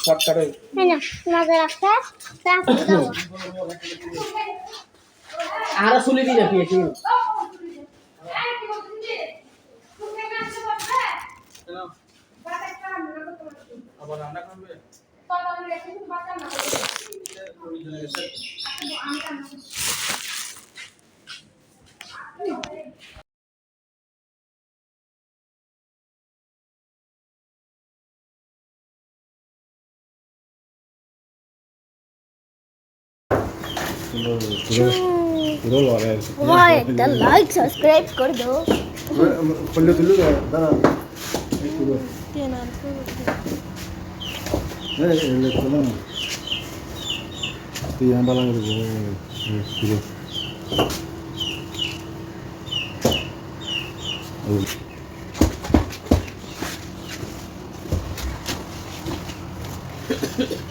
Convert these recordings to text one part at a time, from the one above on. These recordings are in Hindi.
শর্টকাটে আর শুনে দিই না পেয়েছি আবার রান্না করবে বাবা রেখে বাচ্চা না पूरा ला रहा है वाह द लाइक सब्सक्राइब कर दो पल्लू तुल्लू का दादा पूरा तीन आर ए ले चलो तो यहाँ वाला कर दो पूरा Thank you.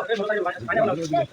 Banyak orang di sini.